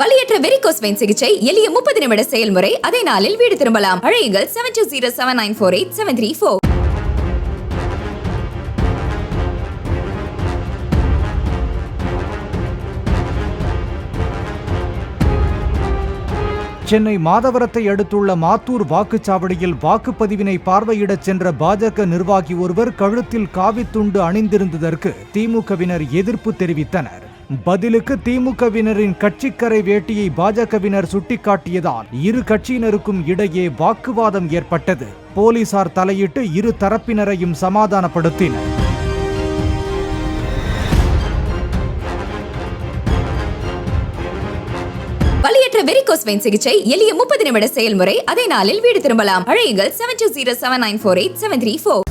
வலியற்ற varicose vein சிகிச்சை எளிய முப்பது நிமிட செயல்முறை அதே நாளில் வீடு திரும்பலாம். அழையுங்கள் seven two zero seven nine four eight seven three four Chennai மாதவரத்தை அடுத்துள்ள மாத்தூர் வாக்குச்சாவடியில் வாக்குப்பதிவினை பார்வையிடச் சென்ற பாஜக நிர்வாகி ஒருவர் கழுத்தில் காவித்துண்டு அணிந்திருந்ததற்கு திமுகவினர் எதிர்ப்பு தெரிவித்தனர். பதிலுக்கு திமுகவினரின் கட்சிக்கரை வேட்டியை பாஜகவினர் சுட்டிக்காட்டியதால் இரு கட்சியினருக்கும் இடையே வாக்குவாதம் ஏற்பட்டது. போலீசார் தலையிட்டு இரு தரப்பினரையும் சமாதானப்படுத்தினர். வலியற்ற வெரிகோஸ் வெயின் சிகிச்சை எளிய முப்பது நிமிட செயல்முறை அதே நாளில் வீடு திரும்பலாம். அழையுங்கள் seven two zero seven nine four eight seven three four